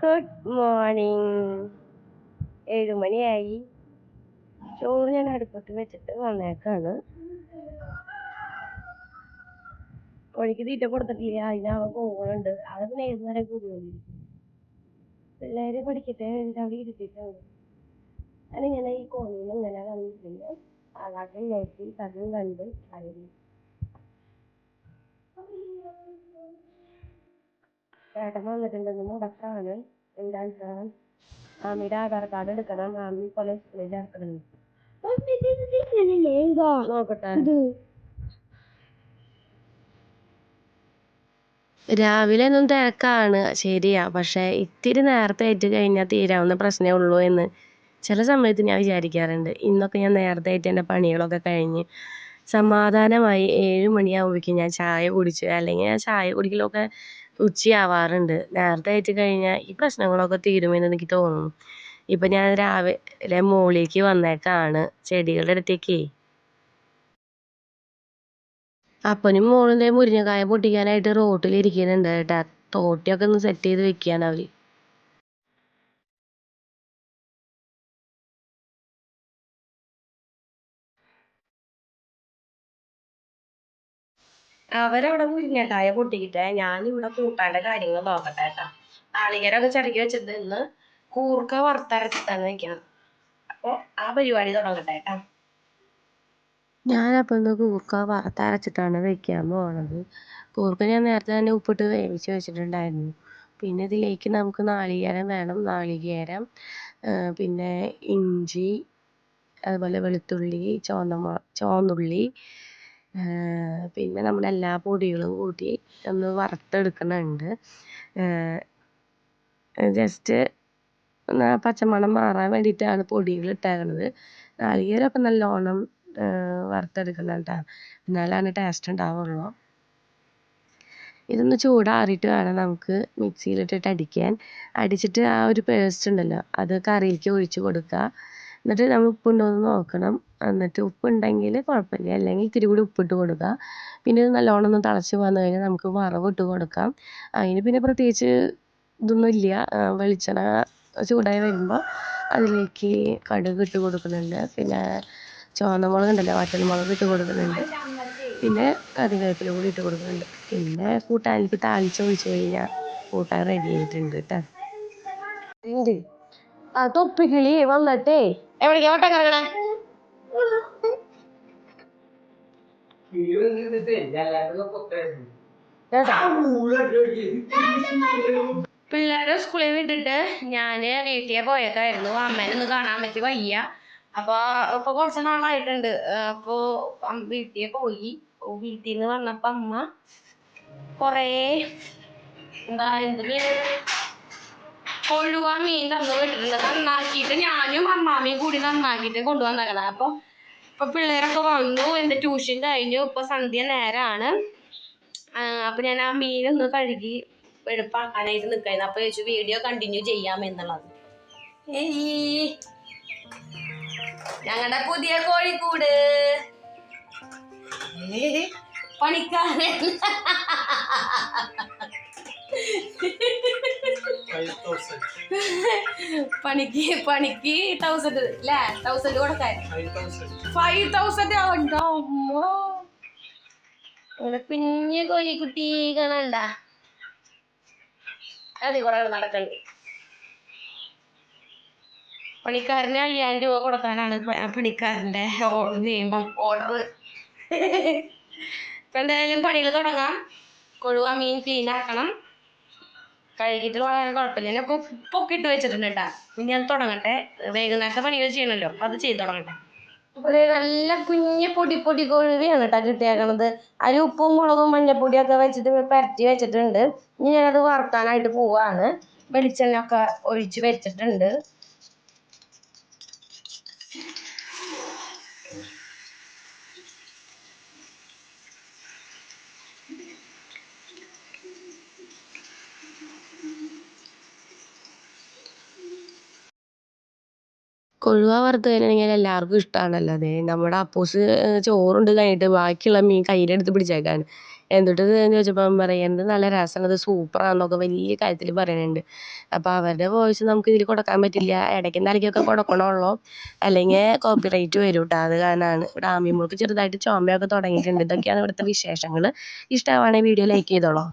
Good morning ഏഴു മണിയായി. ചോറ് ഞാൻ അടുപ്പത്ത് വെച്ചിട്ട് വന്നേക്കാണ്. കോഴിക്ക് തീറ്റ കൊടുത്തിട്ടില്ല? അതിനാവ പോകുന്നുണ്ട് അത് പിന്നെ ഏത് വരെ കൂടുകൊണ്ടിരിക്കും പിള്ളേര് പഠിക്കട്ടെ അവിടെ ഇരുത്തിട്ടാണ് ഞാനിങ്ങനെ ഈ കോഴിയിൽ ഇങ്ങനെ വന്നിട്ടുണ്ട്. അതാക്കി ഞെട്ടി അതും കണ്ട് കഴിഞ്ഞു ചേട്ടൻ വന്നിട്ടുണ്ടെന്ന് മുടക്കാണ്. എന്താണ് സാർ? മാമിയുടെ ആധാർ കാർഡ് എടുക്കണം. മാമി കോളേജ് സ്കൂളിൽ ചേർക്കണം നോക്കട്ടെ. രാവിലെ ഒന്നും തിരക്കാണ്. ശരിയാ. പക്ഷെ ഇത്തിരി നേരത്തെ ആയിട്ട് കഴിഞ്ഞാൽ തീരാവുന്ന പ്രശ്നമേ ഉള്ളൂ എന്ന് ചില സമയത്ത് ഞാൻ വിചാരിക്കാറുണ്ട്. ഇന്നൊക്കെ ഞാൻ നേരത്തെ ആയിട്ട് എന്റെ പണികളൊക്കെ കഴിഞ്ഞ് സമാധാനമായി ഏഴ് മണിയാകുമ്പോഴേക്കും ഞാൻ ചായ കുടിച്ച് അല്ലെങ്കിൽ ഞാൻ ചായ കുടിക്കലൊക്കെ ഉച്ചയാവാറുണ്ട്. നേരത്തെ ആയിട്ട് കഴിഞ്ഞാൽ ഈ പ്രശ്നങ്ങളൊക്കെ തീരുമെന്ന് എനിക്ക് തോന്നുന്നു. ഇപ്പം ഞാൻ രാവിലെ മുകളിലേക്ക് വന്നേക്കാണ് ചെടികളുടെ അടുത്തേക്ക്. അപ്പനും മോളും മുരിങ്ങക്കായ പൊട്ടിക്കാനായിട്ട് റോട്ടിൽ ഇരിക്കുന്നുണ്ട് കേട്ടാ. തോട്ടിയൊക്കെ ഒന്ന് സെറ്റ് ചെയ്ത് വെക്കുകയാണ് അവർ. അവരവിടെ മുരിങ്ങക്കായ പൊട്ടിക്കിട്ടെ ഞാനിവിടെ കൂട്ടാന്റെ കാര്യങ്ങൾ നോക്കട്ടെ കേട്ടാ. നാളികേരമൊക്കെ ചെറുക്കി വെച്ചിട്ട് ഇന്ന് കൂർക്ക വറുത്തരച്ചിട്ടാണ് വെക്കണം അപ്പോൾ ആ പരിപാടി തുടങ്ങട്ടെ കേട്ടാ. ഞാനപ്പോൾ ഇന്ന് കൂർക്ക വറുത്തരച്ചിട്ടാണ് വെക്കാൻ പോണത്. കൂർക്ക ഞാൻ നേരത്തെ തന്നെ ഉപ്പിട്ട് വേവിച്ച് വെച്ചിട്ടുണ്ടായിരുന്നു. പിന്നെ ഇതിലേക്ക് നമുക്ക് നാളികേരം വേണം. നാളികേരം പിന്നെ ഇഞ്ചി അതുപോലെ വെളുത്തുള്ളി ചുവന്ന ചുവന്നുള്ളി പിന്നെ നമ്മുടെ എല്ലാ പൊടികളും കൂട്ടി ഒന്ന് വറുത്തെടുക്കുന്നുണ്ട്. ജസ്റ്റ് ഒന്ന് പച്ചമണം മാറാൻ വേണ്ടിയിട്ടാണ് പൊടികൾ ഇട്ടേക്കണത്. നാളികേരമൊക്കെ നല്ലോണം വറുത്തെടുക്കണം കേട്ടോ എന്നാലാണ് ടേസ്റ്റ് ഉണ്ടാവുള്ളൂ. ഇതൊന്ന് ചൂടാറിയിട്ട് വേണം നമുക്ക് മിക്സിയിലിട്ടിട്ട് അടിക്കാൻ. അടിച്ചിട്ട് ആ ഒരു പേസ്റ്റ് ഉണ്ടല്ലോ അത് കറിയിലേക്ക് ഒഴിച്ച് കൊടുക്കുക. എന്നിട്ട് നമ്മൾ ഉപ്പുണ്ടോ എന്ന് നോക്കണം. എന്നിട്ട് ഉപ്പുണ്ടെങ്കിൽ കുഴപ്പമില്ല. അല്ലെങ്കിൽ ഇത്തിരി കൂടി ഉപ്പിട്ട് കൊടുക്കുക. പിന്നെ ഇത് നല്ലോണം ഒന്ന് തിളച്ച് വന്നു കഴിഞ്ഞാൽ നമുക്ക് വറവ് ഇട്ട് കൊടുക്കാം. അതിന് പിന്നെ പ്രത്യേകിച്ച് ഇതൊന്നുമില്ല വെളിച്ചെണ്ണ ചൂടായി വരുമ്പോൾ അതിലേക്ക് കടുക് ഇട്ട് കൊടുക്കുന്നുണ്ട്. പിന്നെ ചുവന്ന മുളക് ഉണ്ടല്ലോ വറ്റൽമുളക് ഇട്ട് കൊടുക്കുന്നുണ്ട്. പിന്നെ കറിവേപ്പില കൂടി ഇട്ട് കൊടുക്കുന്നുണ്ട്. പിന്നെ കൂട്ടാനിലേക്ക് താളിച്ച് ഒഴിച്ച് കഴിഞ്ഞാൽ കൂട്ടാൻ റെഡി ആയിട്ടുണ്ട് കേട്ടോ. തൊപ്പിക്കിളി വന്നിട്ടേ. എവിടേക്കാ? വട്ടം കറങ്ങണേ? പിള്ളേരെ സ്കൂളിൽ വിട്ടിട്ട് ഞാൻ വീട്ടിൽ പോയതായിരുന്നു അമ്മേനെ ഒന്ന് കാണാൻ പറ്റി വയ്യ അപ്പൊ ഇപ്പൊ കുറച്ച് നാളായിട്ടുണ്ട് അപ്പോൾ വീട്ടിൽ പോയി വീട്ടിൽ നിന്ന് വന്നപ്പോ അമ്മ കൊറേ എന്താ എന്ത് മീൻ കൊഴുവ മീൻ തന്നു വിട്ടിട്ടുണ്ട്. നന്നാക്കിയിട്ട് ഞാനും അമ്മാമ്മയും കൂടി നന്നാക്കിയിട്ട് കൊണ്ടുവന്നേക്കണം. അപ്പോൾ ഇപ്പോൾ പിള്ളേരൊക്കെ വന്നു എന്റെ ട്യൂഷൻ കഴിഞ്ഞു. ഇപ്പോൾ സന്ധ്യ നേരാണ്. അപ്പോൾ ഞാൻ ആ മീനൊന്ന് കഴുകി വെളുപ്പാക്കാനായിട്ട് നിൽക്കായിരുന്നു അപ്പോൾ ചോദിച്ചു വീഡിയോ കണ്ടിന്യൂ ചെയ്യാം എന്നുള്ളത്. ഞങ്ങളുടെ പുതിയ കോഴിക്കൂട്. പണിക്കാരൻ. പണിക്ക് പണിക്ക് തൗസൻഡ് അല്ലേ തൗസൻഡ് കൊടുക്കാൻ. ഫൈവ് തൗസൻഡ് ഉണ്ടോ അമ്മോ. ഇവിടെ കുഞ്ഞു കോഴിക്കുട്ടി കാണണ്ട? അതി കുറെ നടക്കണ്ട്. പണിക്കാരന് അയ്യായിരം രൂപ കൊടുക്കാനാണ് പണിക്കാരന്റെ ഓർഡർ ചെയ്യുമ്പോൾ ഓർഡർ. ഇപ്പം എന്തായാലും പണികൾ തുടങ്ങാം. കൊഴുവ മീൻ ക്ലീൻ ആക്കണം. കഴുകിയിട്ട് വളരെ കുഴപ്പമില്ല. ഞാൻ ഇപ്പോൾ പൊക്കിട്ട് വെച്ചിട്ടുണ്ട് കേട്ടോ. ഇനി അത് തുടങ്ങട്ടെ. വൈകുന്നേരത്തെ പണികൾ ചെയ്യണമല്ലോ അത് ചെയ്ത് തുടങ്ങട്ടെ. ഒരു നല്ല കുഞ്ഞ് പൊടി പൊടി കൊഴുവിയാണ് കേട്ടോ കിട്ടിയേക്കണത്. അതിൽ ഉപ്പും മുളകും മഞ്ഞപ്പൊടിയൊക്കെ വെച്ചിട്ട് പരത്തി വെച്ചിട്ടുണ്ട്. ഇനി ഞാനത് വറുക്കാനായിട്ട് പോവാണ്. വെളിച്ചെണ്ണ ഒക്കെ ഒഴിച്ച് വെച്ചിട്ടുണ്ട്. കൊഴുവ വറുത്ത് എല്ലാവർക്കും ഇഷ്ടമാണല്ലോ അതേ. നമ്മുടെ അപ്പൂസ് ചോറുണ്ട് കഴിഞ്ഞിട്ട് ബാക്കിയുള്ള മീൻ കയ്യിലെടുത്ത് പിടിച്ചേക്കാണ്. എന്നിട്ട് ഞാൻ ചോദിച്ചപ്പോൾ അവൻ പറയാ എന്ത് നല്ല രസമുണ്ട് സൂപ്പറാണെന്നൊക്കെ വലിയ കാര്യത്തിൽ പറയുന്നുണ്ട് അപ്പോൾ അവരുടെ വോയിസ് നമുക്ക് ഇതിൽ കൊടുക്കാൻ പറ്റില്ല. ഇടയ്ക്കും തലയ്ക്കൊക്കെ കൊടുക്കണുള്ളൂ. അല്ലെങ്കിൽ കോപ്പിറൈറ്റ് വരും കേട്ടോ അത് കാരണമാണ് ഇവിടെ ആമിമോൾക്ക് ചെറുതായിട്ട് ചുമയൊക്കെ തുടങ്ങിയിട്ടുണ്ട്. ഇതൊക്കെയാണ് ഇവിടുത്തെ വിശേഷങ്ങൾ ഇഷ്ടമാണെങ്കിൽ വീഡിയോ ലൈക്ക് ചെയ്തോളൂ.